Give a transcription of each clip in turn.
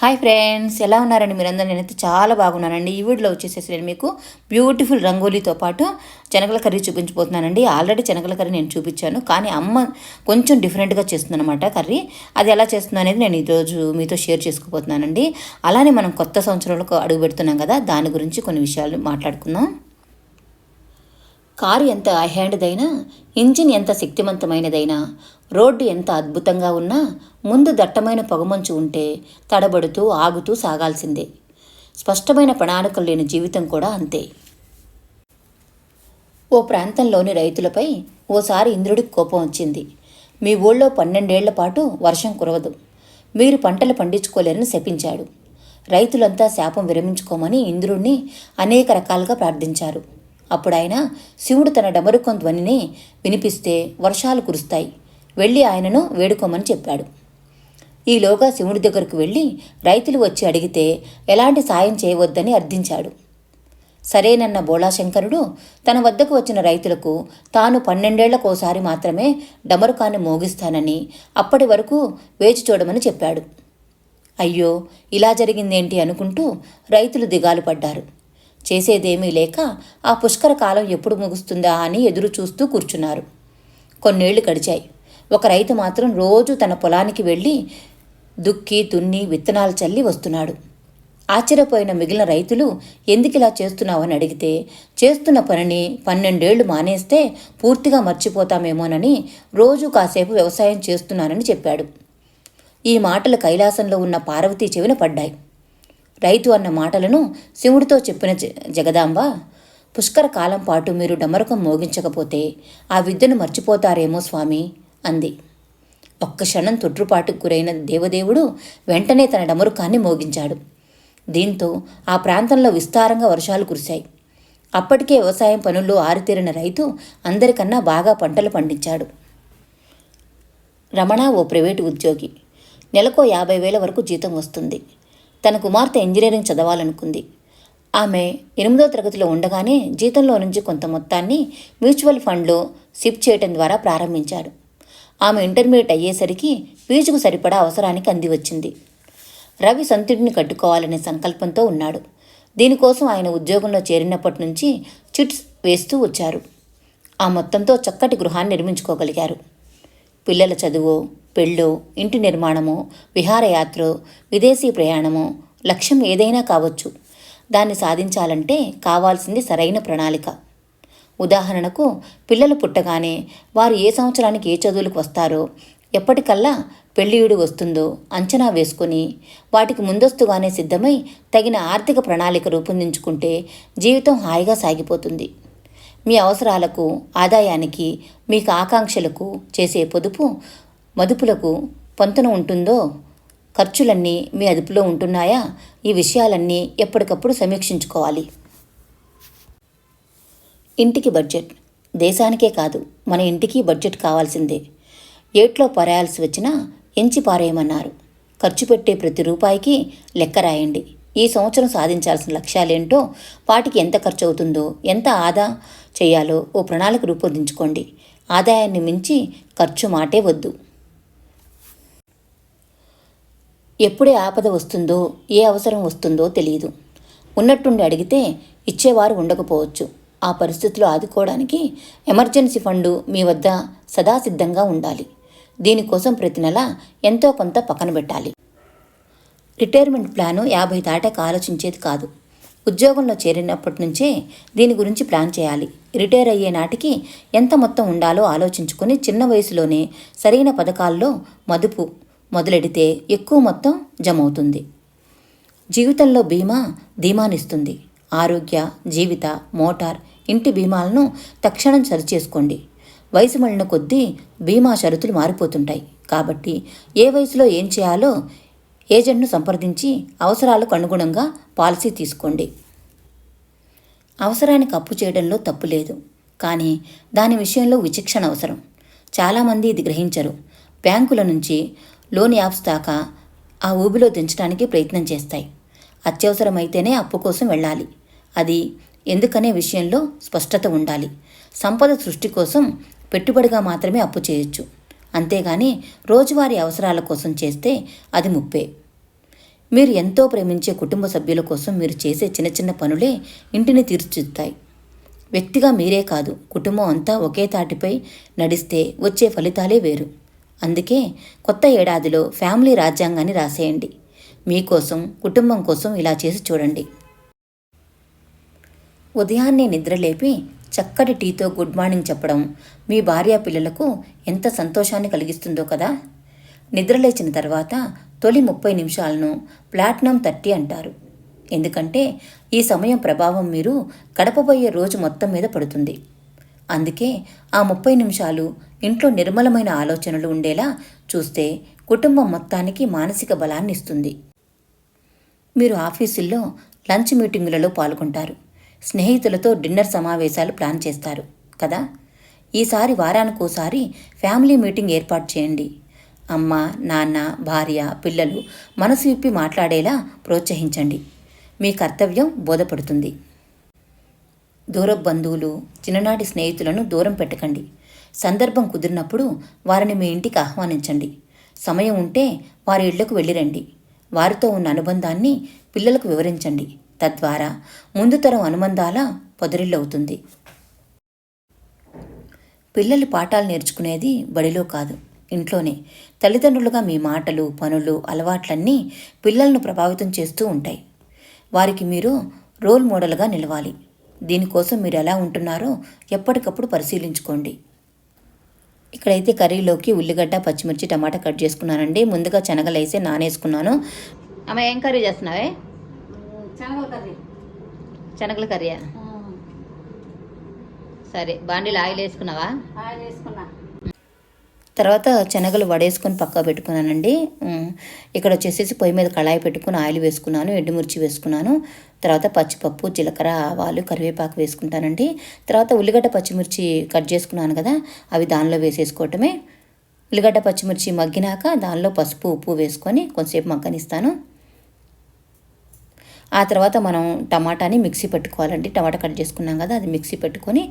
Hi friends ఎలా ఉన్నారండి మీరందరూ? నేనైతే చాలా బాగున్నానండి. ఈ వీడియోలో వచ్చేసేసి నేను మీకు బ్యూటిఫుల్ రంగోలీతో పాటు శనగల కర్రీ చూపించబోతున్నానండి. ఆల్రెడీ శనగల కర్రీ నేను చూపించాను కానీ అమ్మ కొంచెం డిఫరెంట్గా చేస్తుందన్నమాట కర్రీ. అది ఎలా చేస్తుందో అనేది నేను ఈరోజు మీతో షేర్ చేసుకోబోతున్నానండి. అలానే మనం కొత్త సంవత్సరంలో అడుగు పెడుతున్నాం కదా దాని గురించి కొన్ని విషయాలు మాట్లాడుకుందాం. కారు ఎంత హ్యాండ్దైనా ఇంజిన్ ఎంత శక్తివంతమైనదైనా రోడ్డు ఎంత అద్భుతంగా ఉన్నా ముందు దట్టమైన పొగమంచు ఉంటే తడబడుతూ ఆగుతూ సాగాల్సిందే. స్పష్టమైన ప్రణాళికలు లేని జీవితం కూడా అంతే. ఓ ప్రాంతంలోని రైతులపై ఓసారి ఇంద్రుడికి కోపం వచ్చింది. మీ ఊళ్ళో పన్నెండేళ్ళ పాటు వర్షం కురవదు. మీరు పంటలు పండించుకోలేరని శపించాడు. రైతులంతా శాపం విరమించుకోమని ఇంద్రుణ్ణి అనేక రకాలుగా ప్రార్థించారు. అప్పుడు శివుడు తన డమరుకం ధ్వనిని వినిపిస్తే వర్షాలు కురుస్తాయి. వెళ్ళి ఆయనను వేడుకోమని చెప్పాడు. ఈలోగా శివుడి దగ్గరకు వెళ్ళి రైతులు వచ్చి అడిగితే ఎలాంటి సాయం చేయవద్దని అర్థించాడు. సరేనన్న బోళాశంకరుడు తన వద్దకు వచ్చిన రైతులకు తాను పన్నెండేళ్ళకోసారి మాత్రమే డమరుకాన్ని మోగిస్తానని అప్పటి వరకు వేచి చూడమని చెప్పాడు. అయ్యో ఇలా జరిగిందేంటి అనుకుంటూ రైతులు దిగాలు పడ్డారు. చేసేదేమీ లేక ఆ పుష్కర కాలం ఎప్పుడు ముగుస్తుందా అని ఎదురు చూస్తూ కూర్చున్నారు. కొన్నేళ్ళు గడిచాయి. ఒక రైతు మాత్రం రోజు తన పొలానికి వెళ్ళి దుక్కి దున్ని విత్తనాలు చల్లి వస్తున్నాడు. ఆశ్చర్యపోయిన మిగిలిన రైతులు ఎందుకిలా చేస్తున్నావని అడిగితే చేస్తున్న పనిని పన్నెండేళ్ళు మానేస్తే పూర్తిగా మర్చిపోతామేమోనని రోజు కాసేపు వ్యవసాయం చేస్తున్నానని చెప్పాడు. ఈ మాటలు కైలాసంలో ఉన్న పార్వతి చెవిన పడ్డాయి. రైతు అన్న మాటలను శివుడితో చెప్పిన జగదాంబ పుష్కర కాలం పాటు మీరు డమరకం మోగించకపోతే ఆ విద్యను మర్చిపోతారేమో స్వామి? అంది. ఒక్క క్షణం తొట్రుపాటుకు గురైన దేవదేవుడు వెంటనే తన డమరుకాన్ని మోగించాడు. దీంతో ఆ ప్రాంతంలో విస్తారంగా వర్షాలు కురిశాయి. అప్పటికే వ్యవసాయం పనుల్లో ఆరితేరిన రైతు అందరికన్నా బాగా పంటలు పండించాడు. రమణ ఓ ప్రైవేటు ఉద్యోగి. నెలకో యాభై వేల వరకు జీతం వస్తుంది. తన కుమార్తె ఇంజనీరింగ్ చదవాలనుకుంది. ఆమె ఎనిమిదో తరగతిలో ఉండగానే జీతంలో నుంచి కొంత మొత్తాన్ని మ్యూచువల్ ఫండ్లో సిప్ చేయటం ద్వారా ప్రారంభించాడు. ఆమె ఇంటర్మీడియట్ అయ్యేసరికి పీజుకు సరిపడా అవసరానికి అంది వచ్చింది రవి సొంతిడిని కట్టుకోవాలనే సంకల్పంతో ఉన్నాడు. దీనికోసం ఆయన ఉద్యోగంలో చేరినప్పటి నుంచి చిట్స్ వేస్తూ వచ్చారు. ఆ మొత్తంతో చక్కటి గృహాన్ని నిర్మించుకోగలిగారు. పిల్లల చదువు పెళ్ళో ఇంటి నిర్మాణమో విహారయాత్ర విదేశీ ప్రయాణమో లక్ష్యం ఏదైనా కావచ్చు. దాన్ని సాధించాలంటే కావాల్సింది సరైన ప్రణాళిక. ఉదాహరణకు పిల్లలు పుట్టగానే వారు ఏ సంవత్సరానికి ఏ చదువులకు వస్తారో ఎప్పటికల్లా పెళ్ళియుడు వస్తుందో అంచనా వేసుకుని వాటికి ముందస్తుగానే సిద్ధమై తగిన ఆర్థిక ప్రణాళిక రూపొందించుకుంటే జీవితం హాయిగా సాగిపోతుంది. మీ అవసరాలకు ఆదాయానికి మీకు ఆకాంక్షలకు చేసే పొదుపు మదుపులకు పొంతన ఉంటుందో ఖర్చులన్నీ మీ అదుపులో ఉంటున్నాయా ఈ విషయాలన్నీ ఎప్పటికప్పుడు సమీక్షించుకోవాలి. ఇంటికి బడ్జెట్. దేశానికే కాదు మన ఇంటికి బడ్జెట్ కావాల్సిందే. ఏట్లో పారేయాల్సి వచ్చినా ఎంచి పారేయమన్నారు. ఖర్చు పెట్టే ప్రతి రూపాయికి లెక్క రాయండి. ఈ సంవత్సరం సాధించాల్సిన లక్ష్యాలేంటో వాటికి ఎంత ఖర్చు అవుతుందో ఎంత ఆదా చేయాలో ఓ ప్రణాళిక రూపొందించుకోండి. ఆదాయాన్ని మించి ఖర్చు మాటే వద్దు. ఎప్పుడే ఆపద వస్తుందో ఏ అవసరం వస్తుందో తెలియదు ఉన్నట్టుండి అడిగితే ఇచ్చేవారు ఉండకపోవచ్చు. ఆ పరిస్థితులు ఆదుకోవడానికి ఎమర్జెన్సీ ఫండు మీ వద్ద సదా సిద్ధంగా ఉండాలి దీనికోసం ప్రతి నెల ఎంతో కొంత పక్కన పెట్టాలి. రిటైర్మెంట్ ప్లాను యాభై దాటాక ఆలోచించేది కాదు. ఉద్యోగంలో చేరినప్పటి నుంచే దీని గురించి ప్లాన్ చేయాలి. రిటైర్ అయ్యే నాటికి ఎంత మొత్తం ఉండాలో ఆలోచించుకుని చిన్న వయసులోనే సరైన పథకాల్లో మదుపు మొదలెడితే ఎక్కువ మొత్తం జమ అవుతుంది జీవితంలో బీమా ధీమానిస్తుంది. ఆరోగ్య జీవిత మోటార్ ఇంటి బీమాలను తక్షణం సరిచేసుకోండి. వయసు మళ్ళిన కొద్దీ బీమా షరతులు మారిపోతుంటాయి. కాబట్టి ఏ వయసులో ఏం చేయాలో ఏజెంట్ను సంప్రదించి అవసరాలకు అనుగుణంగా పాలసీ తీసుకోండి. అవసరానికి అప్పు చేయడంలో తప్పు లేదు. కానీ దాని విషయంలో విచక్షణ అవసరం. చాలామంది ఇది గ్రహించరు. బ్యాంకుల నుంచి లోన్ యాప్స్ దాకా ఆ ఊబిలో దించడానికి ప్రయత్నం చేస్తాయి. అత్యవసరమైతేనే అప్పు కోసం వెళ్ళాలి. అది ఎందుకనే విషయంలో స్పష్టత ఉండాలి. సంపద సృష్టి కోసం పెట్టుబడిగా మాత్రమే అప్పు చేయొచ్చు. అంతేగాని రోజువారీ అవసరాల కోసం చేస్తే అది ముప్పే. మీరు ఎంతో ప్రేమించే కుటుంబ సభ్యుల కోసం మీరు చేసే చిన్న చిన్న పనులే ఇంటిని తీర్చిదిద్దుతాయి. వ్యక్తిగా మీరే కాదు కుటుంబం అంతా ఒకే తాటిపై నడిస్తే వచ్చే ఫలితాలే వేరు. అందుకే కొత్త ఏడాదిలో ఫ్యామిలీ రాజ్యాంగాన్ని రాసేయండి. మీకోసం కుటుంబం కోసం ఇలా చేసి చూడండి. ఉదయాన్నే నిద్రలేపి చక్కటి టీతో గుడ్ మార్నింగ్ చెప్పడం మీ భార్య పిల్లలకు ఎంత సంతోషాన్ని కలిగిస్తుందో కదా? నిద్రలేచిన తర్వాత తొలి ముప్పై నిమిషాలను ప్లాట్నం థర్టీ అంటారు. ఎందుకంటే ఈ సమయం ప్రభావం మీరు గడపబోయే రోజు మొత్తం మీద పడుతుంది. అందుకే ఆ ముప్పై నిమిషాలు ఇంట్లో నిర్మలమైన ఆలోచనలు ఉండేలా చూస్తే కుటుంబం మొత్తానికి మానసిక బలాన్ని ఇస్తుంది మీరు ఆఫీసుల్లో లంచ్ మీటింగులలో పాల్గొంటారు. స్నేహితులతో డిన్నర్ సమావేశాలు ప్లాన్ చేస్తారు కదా? ఈసారి వారానికోసారి ఫ్యామిలీ మీటింగ్ ఏర్పాటు చేయండి. అమ్మ నాన్న భార్య పిల్లలు మనసు విప్పి మాట్లాడేలా ప్రోత్సహించండి. మీ కర్తవ్యం బోధపడుతుంది. దూర బంధువులు చిన్ననాటి స్నేహితులను దూరం పెట్టకండి. సందర్భం కుదిరినప్పుడు వారిని మీ ఇంటికి ఆహ్వానించండి. సమయం ఉంటే వారి ఇళ్ళకు వెళ్ళిరండి. వారితో ఉన్న అనుబంధాన్ని పిల్లలకు వివరించండి. తద్వారా ముందు తరం అనుబంధాల పొదరిల్లవుతుంది. పిల్లలు పాఠాలు నేర్చుకునేది బడిలో కాదు ఇంట్లోనే. తల్లిదండ్రులుగా మీ మాటలు పనులు అలవాట్లన్నీ పిల్లలను ప్రభావితం చేస్తూ ఉంటాయి. వారికి మీరు రోల్ మోడల్గా నిలవాలి. దీనికోసం మీరు ఎలా ఉంటున్నారో ఎప్పటికప్పుడు పరిశీలించుకోండి. ఇక్కడైతే కర్రీలోకి ఉల్లిగడ్డ పచ్చిమిర్చి టమాటా కట్ చేసుకున్నానండి. ముందుగా శనగలు వేసి నానేసుకున్నాను. అమ్మ ఏం కర్రీ చేస్తున్నావే? శనగల కర్రీ. శనగల కర్రీ సరే బాండీలో ఆయిల్ వేసుకున్నావా? ఆయిల్ వేసుకున్నా. తర్వాత శనగలు వడేసుకొని పక్క పెట్టుకున్నానండి. ఇక్కడ వచ్చేసేసి పొయ్యి మీద కళాయి పెట్టుకుని ఆయిల్ వేసుకున్నాను ఎండుమిర్చి వేసుకున్నాను. తర్వాత పచ్చిపప్పు జీలకర్ర ఆవాలు కరివేపాకు వేసుకుంటానండి. తర్వాత ఉల్లిగడ్డ పచ్చిమిర్చి కట్ చేసుకున్నాను కదా అవి దానిలో వేసేసుకోవటమే. ఉల్లిగడ్డ పచ్చిమిర్చి మగ్గినాక దానిలో పసుపు ఉప్పు వేసుకొని కొంచెంసేపు మగ్గనిస్తాను. ఆ తర్వాత మనం టమాటాని మిక్సీ పెట్టుకోవాలండి. టమాటా కట్ చేసుకున్నాం కదా అది మిక్సీ పెట్టుకొని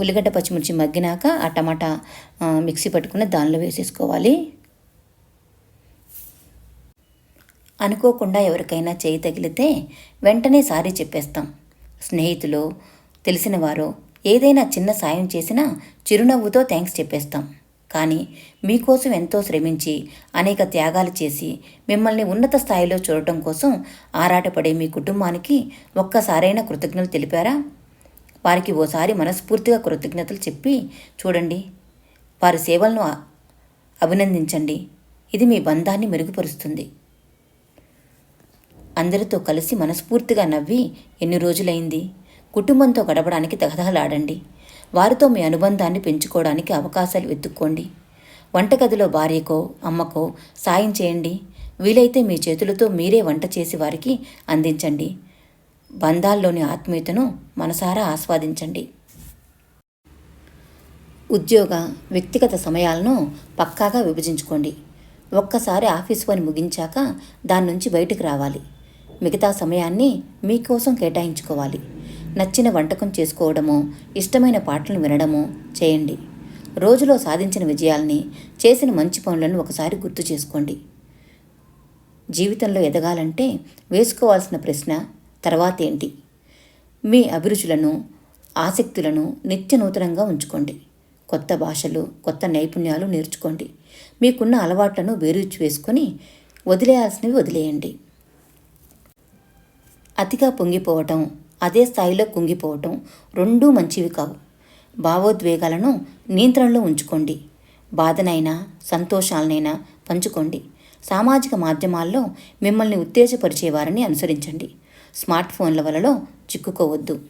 ఉల్లిగడ్డ పచ్చిమిర్చి మగ్గినాక ఆ టమాటా మిక్సీ పెట్టుకుని దానిలో వేసేసుకోవాలి. అనుకోకుండా ఎవరికైనా చేయి తగిలితే వెంటనే సారీ చెప్పేస్తాం. స్నేహితులు తెలిసిన వారు ఏదైనా చిన్న సాయం చేసినా చిరునవ్వుతో థ్యాంక్స్ చెప్పేస్తాం. కానీ మీకోసం ఎంతో శ్రమించి అనేక త్యాగాలు చేసి మిమ్మల్ని ఉన్నత స్థాయిలో చూడటం కోసం ఆరాటపడే మీ కుటుంబానికి ఒక్కసారైనా కృతజ్ఞతలు తెలిపారా? వారికి ఓసారి మనస్ఫూర్తిగా కృతజ్ఞతలు చెప్పి చూడండి. వారి సేవలను అభినందించండి. ఇది మీ బంధాన్ని మెరుగుపరుస్తుంది. అందరితో కలిసి మనస్ఫూర్తిగా నవ్వి ఎన్ని రోజులైంది? కుటుంబంతో గడపడానికి తహతహలాడండి. వారితో మీ అనుబంధాన్ని పెంచుకోవడానికి అవకాశాలు వెతుక్కోండి. వంటగదిలో భార్యకో అమ్మకో సాయం చేయండి. వీలైతే మీ చేతులతో మీరే వంట చేసి వారికి అందించండి. బంధాల్లోని ఆత్మీయతను మనసారా ఆస్వాదించండి. ఉద్యోగ వ్యక్తిగత సమయాలను పక్కాగా విభజించుకోండి. ఒక్కసారి ఆఫీస్ పని ముగించాక దాని నుంచి బయటకు రావాలి. మిగతా సమయాన్ని మీకోసం కేటాయించుకోవాలి. నచ్చిన వంటకం చేసుకోవడము ఇష్టమైన పాటలను వినడము చేయండి. రోజులో సాధించిన విజయాల్ని చేసిన మంచి పనులను ఒకసారి గుర్తు చేసుకోండి. జీవితంలో ఎదగాలంటే వేసుకోవాల్సిన ప్రశ్న తర్వాత ఏంటి? మీ అభిరుచులను ఆసక్తులను నిత్య నూతనంగా ఉంచుకోండి. కొత్త భాషలు కొత్త నైపుణ్యాలు నేర్చుకోండి. మీకున్న అలవాట్లను వేరుచి వేసుకొని వదిలేయాల్సినవి వదిలేయండి. అతిగా పొంగిపోవటం అదే స్థాయిలో కుంగిపోవటం రెండూ మంచివి కావు. భావోద్వేగాలను నియంత్రణలో ఉంచుకోండి. బాధనైనా సంతోషాలనైనా పంచుకోండి. సామాజిక మాధ్యమాల్లో మిమ్మల్ని ఉత్తేజపరిచేవారిని అనుసరించండి. స్మార్ట్ ఫోన్ల వలలో చిక్కుకోవద్దు.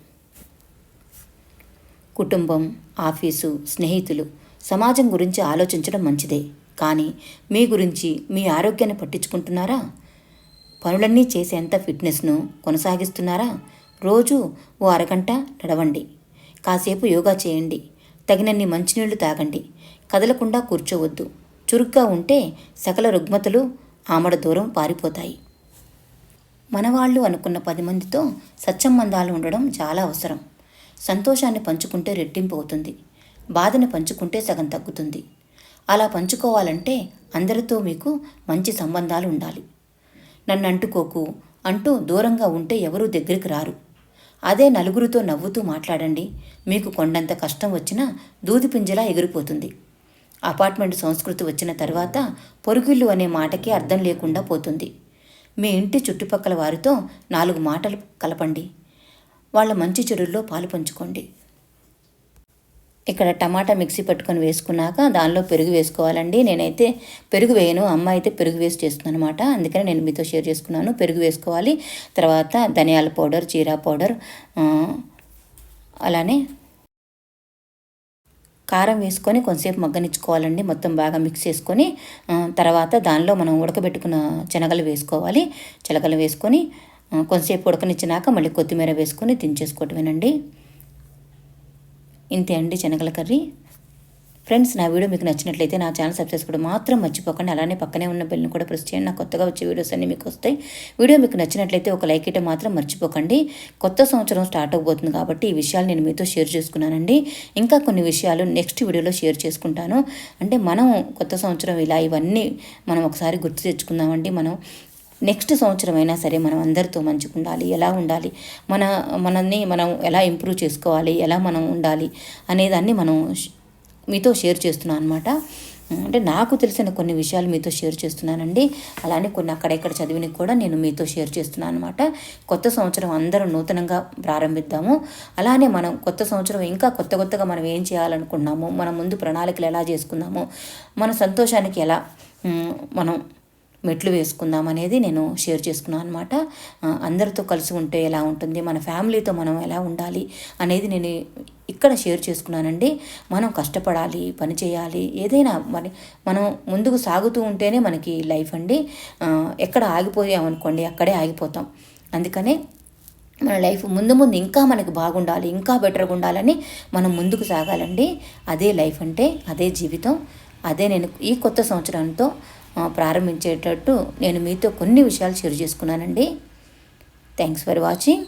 కుటుంబం ఆఫీసు స్నేహితులు సమాజం గురించి ఆలోచించడం మంచిదే. కానీ మీ గురించి మీ ఆరోగ్యాన్ని పట్టించుకుంటున్నారా? పనులన్నీ చేసేంత ఫిట్నెస్ను కొనసాగిస్తున్నారా? రోజు ఓ అరగంట నడవండి. కాసేపు యోగా చేయండి. తగినన్ని మంచినీళ్ళు తాగండి. కదలకుండా కూర్చోవద్దు. చురుగ్గా ఉంటే సకల రుగ్మతలు ఆమడ దూరం పారిపోతాయి. మనవాళ్ళు అనుకున్న పది మందితో సత్సంబంధాలు ఉండడం చాలా అవసరం. సంతోషాన్ని పంచుకుంటే రెట్టింపు అవుతుంది. బాధను పంచుకుంటే సగం తగ్గుతుంది. అలా పంచుకోవాలంటే అందరితో మీకు మంచి సంబంధాలు ఉండాలి. నన్ను అంటుకోకు. అంటూ దూరంగా ఉంటే ఎవరూ దగ్గరికి రారు. అదే నలుగురితో నవ్వుతూ మాట్లాడండి. మీకు కొండంత కష్టం వచ్చినా దూదిపింజలా ఎగిరిపోతుంది. అపార్ట్మెంట్ సంస్కృతి వచ్చిన తర్వాత పొరుగుళ్ళు అనే మాటకి అర్థం లేకుండా పోతుంది. మీ ఇంటి చుట్టుపక్కల వారితో నాలుగు మాటలు కలపండి. వాళ్ళ మంచి చెడుల్లో పాలు పంచుకోండి. ఇక్కడ టమాటా మిక్సీ పట్టుకొని వేసుకున్నాక దానిలో పెరుగు వేసుకోవాలండి. నేనైతే పెరుగు వేయను అమ్మ అయితే పెరుగు వేసి చేస్తున్నాను అనమాట అందుకని నేను మీతో షేర్ చేసుకున్నాను. పెరుగు వేసుకోవాలి. తర్వాత ధనియాల పౌడర్ జీరా పౌడర్ అలానే కారం వేసుకొని కొంతసేపు మగ్గనిచ్చుకోవాలండి. మొత్తం బాగా మిక్స్ చేసుకొని తర్వాత దానిలో మనం ఉడకబెట్టుకున్న శనగలు వేసుకోవాలి. శనగలు వేసుకొని కొంతసేపు ఉడకనిచ్చినాక మళ్ళీ కొత్తిమీర వేసుకొని దించేసుకోవటమేనండి. ఇంతే అండి శనగల కర్రీ. ఫ్రెండ్స్ నా వీడియో మీకు నచ్చినట్లయితే నా ఛానల్ సబ్స్క్రైబ్ చేసుకోవడం మాత్రం మర్చిపోకండి. అలానే పక్కనే ఉన్న బెల్ని కూడా ప్రెస్ చేయండి. నా కొత్తగా వచ్చే వీడియోస్ అన్నీ మీకు వస్తాయి. వీడియో మీకు నచ్చినట్లయితే ఒక లైక్ ఇవ్వడం మాత్రం మర్చిపోకండి. కొత్త సంవత్సరం స్టార్ట్ అవబోతుంది కాబట్టి ఈ విషయాలు నేను మీతో షేర్ చేసుకున్నానండి. ఇంకా కొన్ని విషయాలు నెక్స్ట్ వీడియోలో షేర్ చేసుకుంటాను. అంటే మనం కొత్త సంవత్సరం ఇలా ఇవన్నీ మనం ఒకసారి గుర్తు తెచ్చుకుందామండి. మనం నెక్స్ట్ సంవత్సరం అయినా సరే మనం అందరితో మంచిగా ఉండాలి ఎలా ఉండాలి మన మనల్ని మనం ఎలా ఇంప్రూవ్ చేసుకోవాలి ఎలా మనం ఉండాలి అనేదాన్ని మనం మీతో షేర్ చేస్తున్నాను అనమాట అంటే నాకు తెలిసిన కొన్ని విషయాలు మీతో షేర్ చేస్తున్నానండి. అలానే కొన్ని అక్కడెక్కడ చదివిన కూడా నేను మీతో షేర్ చేస్తున్నాను అనమాట కొత్త సంవత్సరం అందరం నూతనంగా ప్రారంభిద్దాము. అలానే మనం కొత్త సంవత్సరం ఇంకా కొత్త కొత్తగా మనం ఏం చేయాలనుకున్నాము మన ముందు ప్రణాళికలు ఎలా చేసుకున్నాము మన సంతోషానికి ఎలా మనం మెట్లు వేసుకుందాం అనేది నేను షేర్ చేసుకున్నాను అనమాట అందరితో కలిసి ఉంటే ఎలా ఉంటుంది మన ఫ్యామిలీతో మనం ఎలా ఉండాలి అనేది నేను ఇక్కడ షేర్ చేసుకున్నానండి. మనం కష్టపడాలి పని చేయాలి ఏదైనా మరి మనం ముందుకు సాగుతూ ఉంటేనే మనకి లైఫ్ అండి. ఎక్కడ ఆగిపోయామనుకోండి అక్కడే ఆగిపోతాం. అందుకనే మన లైఫ్ ముందు ముందు ఇంకా మనకి బాగుండాలి ఇంకా బెటర్గా ఉండాలని మనం ముందుకు సాగాలండి. అదే లైఫ్ అంటే అదే జీవితం. అదే నేను ఈ కొత్త సంవత్సరంతో ప్రారంభించేటట్టు నేను మీతో కొన్ని విషయాలు షేర్ చేసుకున్నానండి. Thanks for watching